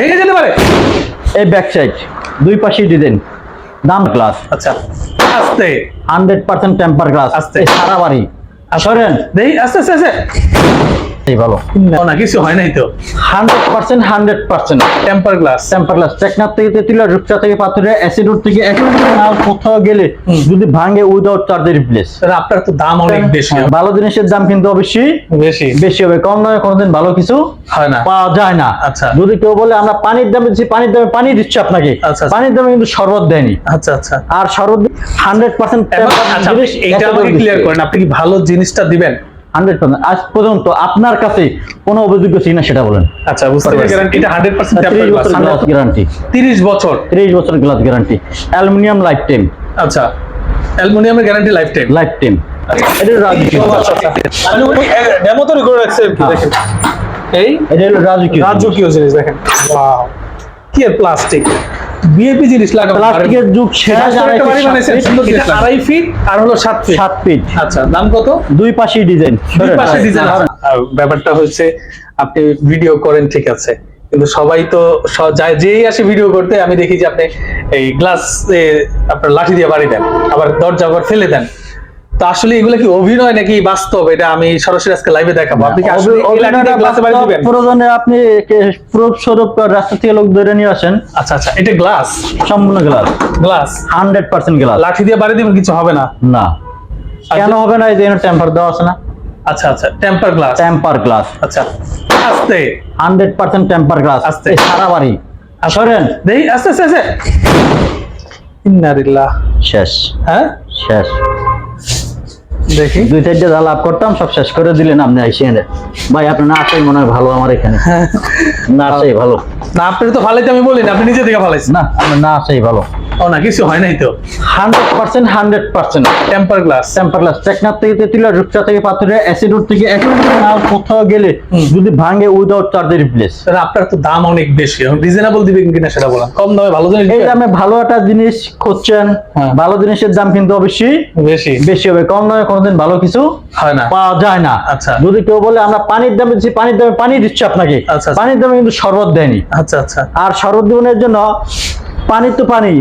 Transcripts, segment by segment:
ভেঙে যেতে পারে। এই ব্যাক সাইড দুই পাশে ডিজাইন দাম গ্লাস আচ্ছা। আস্তে। হান্ড্রেড পার্সেন্ট টেম্পার গ্লাস আস্তে। সারা বাড়ি। সরেন। দেই আস্তে আস্তে আস্তে। এই ভালো। না কিছু হয় নাই তো। Hundred percent hundred percent. Temper glass temper glass Teknaf থেকে তেতুলা রূপসা থেকে পাথরে অ্যাসিড থেকে এখন কোথাও গেলে যদি ভাঙে উইদাউট চার্জের রিপ্লেস আপনার তো দাম অনেক বেশি। ভালো জিনিসের দাম কিন্তু অবশ্যই বেশি। বেশি হবে। কম নয় কোনোদিন ভালো কিছু হয় না। পাওয়া যায় না। আচ্ছা। যদি কেউ বলে আমরা পানির দামে দিচ্ছি পানির দামে পানি দিচ্ছি আপনাকে। আচ্ছা, আচ্ছা। পানির দামে কিন্তু শরবত দেয়নি। আচ্ছা আচ্ছা। আর শরবত হান্ড্রেড পার্সেন্ট আচ্ছা ক্লিয়ার করেন আপনি কি ভালো জিনিসটা দিবেন? হান্ড্রেড পার্সেন্ট আজ পর্যন্ত আপনার কাছে কোনো অভিযোগ্য ছিল সেটা বলেন। আচ্ছা বুঝতে পারছি। গ্যারান্টি এটা 100% টেম্পার ত্রিশ গ্লাস গ্যারান্টি 30 বছর। ত্রিশ বছর glass guarantee aluminium life time আচ্ছা অ্যালুমিনিয়ামের guarantee life time life time demo তৈরি করে রাখছে আর কি। দেখেন। এই এটা হলো রাজকীয় রাজকীয় জিনিস দেখেন। ওয়াও কি প্লাস্টিক বিএপি জিনিস লাগানো প্লাস্টিকের যুগ শেষ আড়াই বাড়ি ফিট, সুন্দর ফিট, এটা আড়াই ফিট আর হলো সাত ফিট। সাত ফিট। আচ্ছা দাম কত? দুই পাশেই ডিজাইন দুই পাশে ডিজাইন ব্যাপারটা হচ্ছে আপনি ভিডিও করেন ঠিক আছে। কিন্তু সবাই তো যেই আসে ভিডিও করতে আমি দেখি যে আপনি এই গ্লাস আপনার লাঠি দিয়ে বাড়ি দেন আবার দরজা আবার ফেলে দেন। তো আসলে এগুলো কি অভিনয় নাকি বাস্তব? এটা আমি সরাসরি আজকে লাইভে দেখাবো। আপনি কি আসলে প্রয়োজনে আপনি প্রুফ স্বরূপ রাস্তা থেকে লোক ধরে নিয়ে আসেন। আচ্ছা আচ্ছা এটা গ্লাস সম্পূর্ণ glass glass hundred percent glass লাঠি দিয়ে বাড়ি দিবেন কিছু হবে না? না। কেন হবে না? এই যে টেম্পার দেওয়া আছে না। আচ্ছা আচ্ছা টেম্পার গ্লাস টেম্পার গ্লাস আচ্ছা আস্তে। হান্ড্রেড পার্সেন্ট টেম্পার গ্লাস আস্তে। সারা বাড়ি। সরেন দেই আস্তে আস্তে আস্তে। শেষ। হ্যাঁ? শেষ। দেখি। দুই চারটে যা লাভ করতাম সব শেষ করে দিলেন আপনি আইসি এনে। ভাই আপনি না আসাই মনে হয় ভালো আমার এখানে। না আসাই ভালো। না আপনি তো ফালাইতে আমি বলি না আপনি নিজে থেকে ফালাইছেন। না আপনি না আসেই ভালো। ও না কিছু হয় নাই তো। Hundred percent hundred percent. Temper glass temper glass Teknaf থেকে তেতুলা রূপসা থেকে পাথরে অ্যাসিড থেকে এখন কোথাও গেলে যদি ভাঙে উইদাউট চার্জের রিপ্লেস স্যার আপনার তো দাম অনেক বেশি। রিজনেবল দিবেন কিনা সেটা বলেন। কম দামে ভালো জিনিস এই দামে ভালো একটা জিনিস খুঁজছেন হ্যাঁ। ভালো জিনিসের দাম কিন্তু অবশ্যই বেশি। বেশি হবে। কম দামে কোনোদিন ভালো কিছু হয় না। পাওয়া যায় না। আচ্ছা। যদি কেউ বলে আমরা পানির দামে দিচ্ছি পানির দামে পানি দিচ্ছি আপনাকে। আচ্ছা, আচ্ছা। পানির দামে কিন্তু শরবত দেয়নি। আচ্ছা আচ্ছা। আর শরবত জন্য পানি তো পানি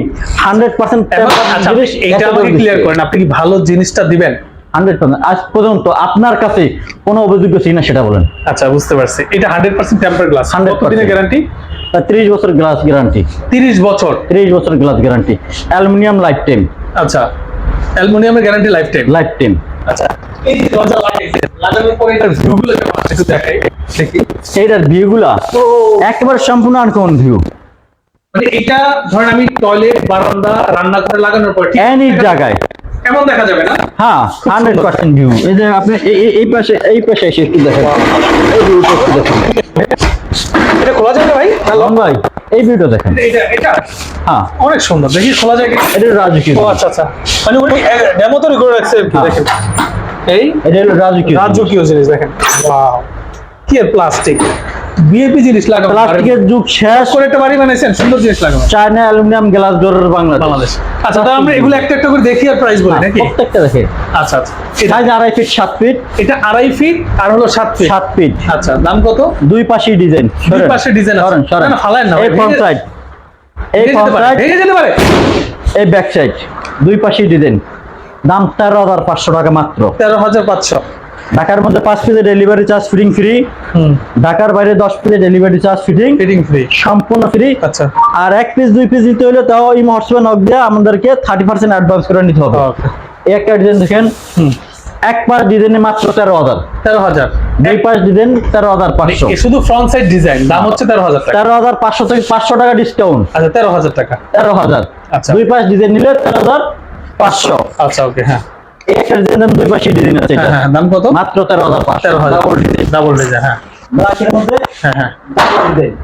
হান্ড্রেড পার্সেন্ট এবার আচ্ছা আমাকে ক্লিয়ার করেন আপনি কি ভালো জিনিসটা দিবেন? হান্ড্রেড পার্সেন্ট আজ পর্যন্ত আপনার কাছে কোনো অভিযোগ্য ছিল না সেটা বলেন। আচ্ছা বুঝতে পারছি। এটা হান্ড্রেড পার্সেন্ট টেম্পার গ্লাস 100% কত দিনের গ্যারান্টি ত্রিশ বছর গ্লাস গ্যারান্টি তিরিশ বছর? ত্রিশ বছর glass guarantee aluminium life time আচ্ছা অ্যালুমিনিয়ামের guarantee life time life time আচ্ছা এই যে দরজা লাগাইছে লাগানোর পরে এটার ভিউগুলো কেমন আছে একটু দেখাই। দেখি এইটার ভিউগুলা একেবারে সম্পূর্ণ আনকমন ভিউ মানে এটা ধরেন আমি টয়লেট বারান্দা রান্নাঘরে লাগানোর পর এনি জায়গায়। দেখা যাবে না? হ্যাঁ হান্ড্রেড পার্সেন্ট ভিউ এই যে আপনি এই- পাশে এই পাশে এসে একটু দেখেন। এই ভিউটা একটু দেখেন। এটা খোলা যাবে ভাই? লং ভাই এই ভিউটা দেখেন। এটা এটা? হ্যাঁ। অনেক সুন্দর। দেখি খোলা যায়? এটা রাজকীয় ও আচ্ছা আচ্ছা। মানে উনি ডেমো তৈরি করে রাখছে হ্যাঁ। দেখেন। এই? এটা হলো রাজকীয় রাজকীয় জিনিস দেখেন। ওয়াও। কি প্লাস্টিক বিএপি জিনিস লাগানো প্লাস্টিকের যুগ শেষ। করে একটা বাড়ি বানাইছেন সুন্দর জিনিস লাগানো চায়না অ্যালুমিনিয়াম গ্লাস ডোরের বাংলাদেশ। আচ্ছা তাহলে আমরা এগুলো একটা একটা করে দেখি আর প্রাইস বলি নাকি? প্রত্যেকটা দেখে। আচ্ছা আচ্ছা। এটা- সাইজ আড়াই ফিট সাত ফিট এটা আড়াই ফিট আর হলো সাত ফিট সাত ফিট আচ্ছা দাম কত? দুই পাশেই ডিজাইন। দুই পাশে ডিজাইন আছে। সরেন সরেন। না, না, এই ফ্রন্ট সাইড এই ফ্রন্ট সাইড ভেঙে যেতে পারে। এই ব্যাক সাইড দুই পাশেই ডিজাইন। দাম তেরো হাজার পাঁচশো টাকা মাত্র। তেরো হাজার পাঁচশো। ঢাকার মধ্যে পাঁচ পিসে ডেলিভারি চার্জ ফিটিং ফ্রি হুম। ঢাকার বাইরে দশ পিসে delivery charge fitting fitting free সম্পূর্ণ ফ্রি আচ্ছা। আর এক পিস দুই পিস দিতে হলে তাও এই হোয়াটসঅ্যাপে নক দিয়ে আমাদেরকে থার্টি পার্সেন্ট অ্যাডভান্স করে নিতে হবে। একটা ডিজাইন দেখেন। হুম। এক পাশ ডিজাইনে মাত্র তেরো হাজার। তেরো হাজার। দুই পাশ ডিজাইন তেরো হাজার পাঁচশো। শুধু ফ্রন্ট সাইড ডিজাইন দাম হচ্ছে তেরো হাজার টাকা। তেরো হাজার পাঁচশো থেকে পাঁচশো টাকা ডিসকাউন্ট আচ্ছা তেরো হাজার টাকা। তেরো হাজার। আচ্ছা। দুই পাশ ডিজাইন নিলে তেরো হাজার পাঁচশো। আচ্ছা ওকে হ্যাঁ। এই একটা দুই পাশে ডিজাইন আছে এটা। হ্যাঁ দাম কত? মাত্র design। ডাবল ডিজাইন হ্যাঁ। মধ্যে? হ্যাঁ হ্যাঁ।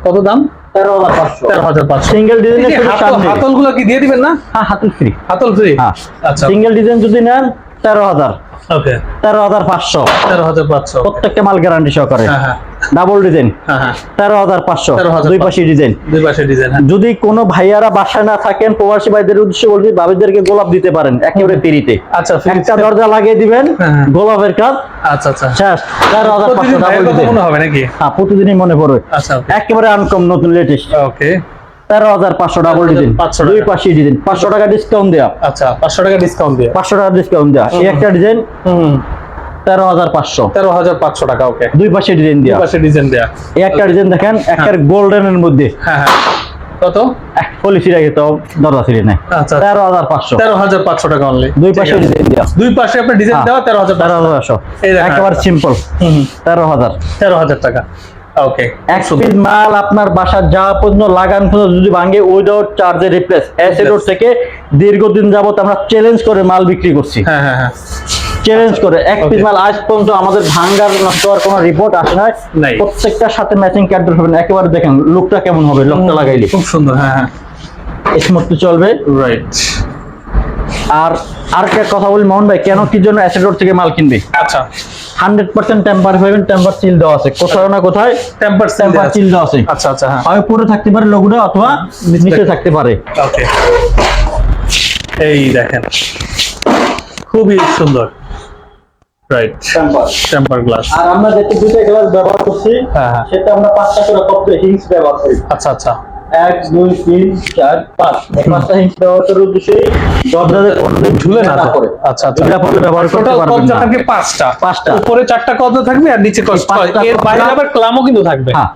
কত দাম? সিঙ্গেল ডিজাইনের শুধু কি দিয়ে দিবেন না? হ্যাঁ হাতুল ফ্রি হাতল ফ্রি হ্যাঁ। আচ্ছা। সিঙ্গেল ডিজাইন যদি নেন তেরো হাজার। ওকে। তেরো হাজার পাঁচশো। তেরো হাজার পাঁচশো। প্রত্যেকটা মাল গ্যারান্টি সহকারে। হ্যাঁ হ্যাঁ। ডাবল ডিজাইন হ্যাঁ হ্যাঁ। তেরো হাজার পাঁচশো। দুই পাশে ডিজাইন দুই পাশে ডিজাইন যদি কোনো ভাইয়ারা বাসায় না থাকেন প্রবাসী ভাইদের উদ্দেশ্যে বলছি ভাবিদেরকে গোলাপ দিতে পারেন একেবারে তিরিতে আচ্ছা একটা দরজা লাগিয়ে দিবেন। গোলাপের কাজ আচ্ছা আচ্ছা। শেষ। তেরো হাজার পাঁচশো ডাবল ডিজাইন হবে নাকি? হ্যাঁ প্রতিদিনই মনে পড়বে। আচ্ছা একেবারে আনকম নতুন লেটেস্ট ওকে। তেরো হাজার পাঁচশো ডিজাইন 500 দুই পাশে ডিজাইন পাঁচশো টাকা ডিসকাউন্ট দেওয়া আচ্ছা পাঁচশো টাকা ডিসকাউন্ট দিয়ে। পাঁচশো টাকা ডিসকাউন্ট দেওয়া এই একটা ডিজাইন তেরো হাজার পাঁচশো। তেরো হাজার পাঁচশো টাকা ওকে দুই পাশে ডিজাইন দেওয়া পাশে ডিজাইন দেয়া। এই একটা ডিজাইন দেখেন একটা গোল্ডেনের মধ্যে। হ্যাঁ হ্যাঁ। কত? এক পলিসি রাখে তো দরজা আচ্ছা। তেরো হাজার পাঁচশো। তেরো হাজার পাঁচশো টাকা অনলি দুই পাশে ডিজাইন দেওয়া দুই পাশে আপনার ডিজাইন হ্যাঁ। দেওয়া তেরো হাজার তেরো হাজার পাঁচশো। একেবারে সিম্পল তেরো হাজার। তেরো হাজার টাকা। ওকে এক পিস মাল আপনার বাসার যা পর্যন্ত লাগান পর্যন্ত যদি ভাঙে উইদাউট চার্জে রিপ্লেস অ্যাসিডোর থেকে দীর্ঘদিন যাবত আমরা চ্যালেঞ্জ করে মাল বিক্রি করছি। হ্যাঁ হ্যাঁ হ্যাঁ। চ্যালেঞ্জ করে। এক পিস মাল আজ পর্যন্ত আমাদের ভাঙ্গার নষ্ট হওয়ার কোনো রিপোর্ট আসে নাই। প্রত্যেকটার সাথে ম্যাচিং ক্যাডর হবে একেবারে দেখেন লুকটা কেমন হবে লুকটা লাগাইলে। খুব সুন্দর হ্যাঁ হ্যাঁ। স্মুথ চলবে। রাইট আর আর একটা কথা বলি মোহন ভাই কেন কি জন্য অ্যাসিডোর থেকে মাল কিনবে? আচ্ছা। হান্ড্রেড পার্সেন্ট টেম্পার পাবেন টেম্পার সিল দেওয়া আছে। কোথাও না কোথায় টেম্পার টেম্পার সিল দেওয়া আছে। আচ্ছা আচ্ছা হ্যাঁ। পুরো থাকতে পারে লোগোটা অথবা নিচে থাকতে পারে। ওকে এই দেখেন। খুবই সুন্দর। রাইট টেম্পার গ্লাস আর আমরা যেটা দুইটা গ্লাস ব্যবহার করছি। হ্যাঁ, হ্যাঁ। সেটা আমরা পাঁচটা করে কত হিংস ব্যবহার করি? আচ্ছা আচ্ছা। এক দুই তিন চার পাঁচ। পাঁচটা হিংস ব্যবহার করার উদ্দেশ্যে দরজাতে কোনোদিন ঝুলে না করে। আচ্ছা আচ্ছা এগুলা পরে ব্যবহার করতে পারবেন কবজা থাকবে পাঁচটা। পাঁচটা। উপরে চারটা কবজা থাকবে আর নিচে কষ্ট এর বাইরে আবার ক্লামও কিন্তু থাকবে। হ্যাঁ।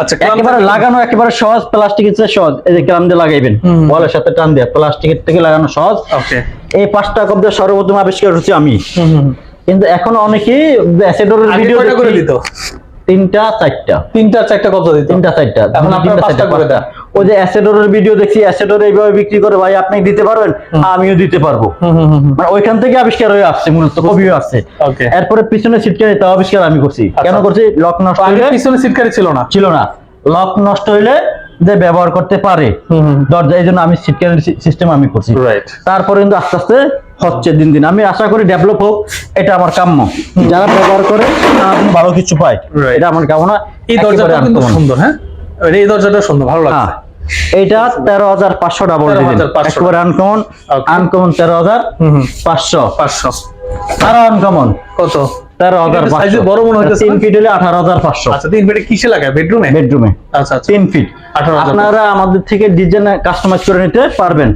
আচ্ছা একেবারে লাগানো একেবারে সহজ প্লাস্টিকের চেয়ে সহজ। এই যে গ্রাম দিয়ে লাগাইবেন বলের সাথে টান দিয়ে প্লাস্টিকের থেকে লাগানো সহজ। ওকে। এই পাঁচটা কবজা সর্বপ্রথম আবিষ্কার হচ্ছে আমি। কিন্তু এখন অ্যাসেডোরের ভিডিও করে দিত? তিনটা চারটা। তিনটা চারটা কবজা দিত? তিনটা চারটা। এখন আপনারা পাঁচটা করে। ওই যে অ্যাসেডোরের ভিডিও দেখছি অ্যাসেডোর এইভাবে বিক্রি করে ভাই আপনি দিতে পারবেন? আমিও দিতে পারব। মানে ওইখান থেকে আবিষ্কার হয়ে আসছে মূলত কবি হয়ে আসছে। এরপরে পিছনে সিটকারি তাও আবিষ্কার আমি করছি। কেন আচ্ছা। করছি? লক নষ্ট হইলে পিছনে সিটকারি ছিল না। ছিল না। লক নষ্ট হইলে যে ব্যবহার করতে পারে দরজা এই জন্য আমি সিটকারি সিস্টেম আমি করছি। রাইট তারপরে কিন্তু আস্তে আস্তে হচ্ছে দিন দিন। আমি আশা করি ডেভেলপ হোক এটা আমার কাম্য। যারা ব্যবহার করে ভালো কিছু পায়. এটা আমার কামনা এই দরজাটা কিন্তু। সুন্দর হ্যাঁ? এই দরজাটা সুন্দর ভালো হ্যাঁ। লাগছে এইটা তেরো হাজার পাঁচশো ডাবল 13,500 আনকমন আনকমন তেরো হাজার পাঁচশো। পাঁচশো। আরও আনকমন কত? তেরো হাজার পাঁচশো। বড় মনে হইতেছে তিন ফিট হলে আঠারো হাজার পাঁচশো। আচ্ছা তিন বেডে কিসে লাগায়? বেডরুমে বেডরুমে আচ্ছা আচ্ছা। তিন ফিট আপনারা আমাদের থেকে ডিজাইন কাস্টমাইজ করে নিতে পারবেন।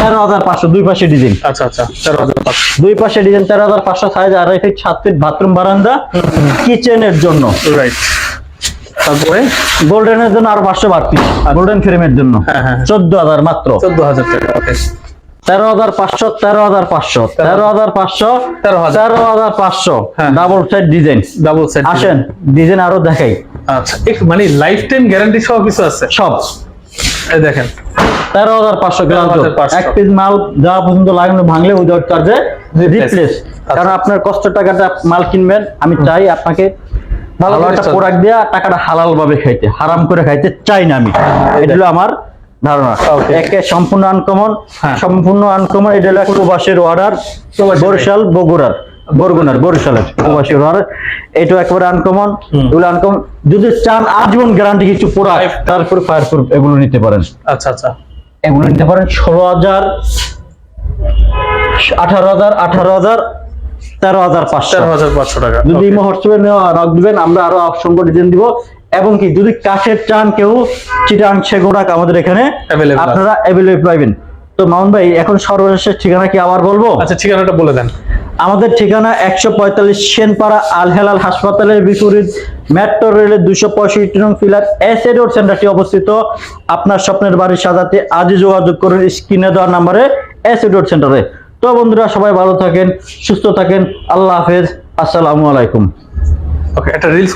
তেরো হাজার পাঁচশো দুই পাশে ডিজাইন আচ্ছা আচ্ছা। তেরো হাজার পাঁচশো। দুই পাশে ডিজাইন তেরো হাজার পাঁচশো সাইজ আড়াই ফিট সাত ফিট বাথরুম বারান্দা। কিচেনের জন্য। রাইট তারপরে গোল্ডেনের জন্য আরও পাঁচশো বাড়তি। গোল্ডেন ফ্রেমের জন্য। হ্যাঁ, হ্যাঁ, হ্যাঁ। চোদ্দ হাজার মাত্র। চোদ্দ হাজার টাকা তেরো হাজার পাঁচশো তেরো হাজার পাঁচশো। তেরো হাজার। পাঁচশো 13,000 তেরো হাজার পাঁচশো। হ্যাঁ। Double side design double set আসেন ডিজাইন আরও দেখাই। আচ্ছা মানে লাইফ টাইম গ্যারান্টি সহ কিছু আছে? সব। দেখেন। তেরো হাজার পাঁচশো এক পিস মাল যা পর্যন্ত লাগানো ভাঙলে উইদাউট চার্জে Replace। রিপ্লেস কারণ আপনার কষ্ট টাকাটা মাল কিনবেন। আমি চাই আপনাকে ভালো একটা। প্রোডাক্ট দেওয়া টাকাটা হালাল ভাবে খাইতে হারাম করে খাইতে চাই না আমি। এটা হলো আমার ধারণা। একে সম্পূর্ণ আনকমন হ্যাঁ। সম্পূর্ণ আনকমন এটা হলো প্রবাসের অর্ডার বরিশাল বগুড়ার বরগুনার বরিশালের প্রবাসীর অর্ডার এটা একেবারে আনকমন হুম। এগুলো আনকমন যদি চান আজীবন গ্যারান্টি কিছু প্রোডাক্ট Life- তারপর ফায়ার প্রুফ এগুলো নিতে পারেন। আচ্ছা আচ্ছা। এগুলো নিতে পারেন ষোলো হাজার আঠারো হাজার আঠারো হাজার তেরো হাজার পাঁচশো। তেরো হাজার পাঁচশো টাকা। যদি. মহোৎসবে নেওয়া নক দিবেন আমরা আরও অসংখ্য ডিজাইন দিব। এবং কি যদি কাঠের চান কেউ চিটাং সেগুড়াক আমাদের এখানে। আপনারা অ্যাভেলেবল পাইবেন। তো মামুন ভাই এখন সর্বশেষ ঠিকানা কি আবার বলব? আচ্ছা ঠিকানাটা বলে দেন। আমাদের ঠিকানা একশো পঁয়তাল্লিশ সেনপাড়া আল হেলাল হাসপাতালের বিপরীত মেট্রো রেলের দুশো পঁয়ষট্টি নং ফিলার এস এ রোড সেন্টারটি অবস্থিত। আপনার স্বপ্নের বাড়ি সাজাতে আজই যোগাযোগ করুন স্ক্রিনে দেওয়ার নাম্বারে এস এ রোড সেন্টারে। তো বন্ধুরা সবাই ভালো থাকেন সুস্থ থাকেন আল্লাহ হাফেজ আসসালামু আলাইকুম। ওকে একটা রিলস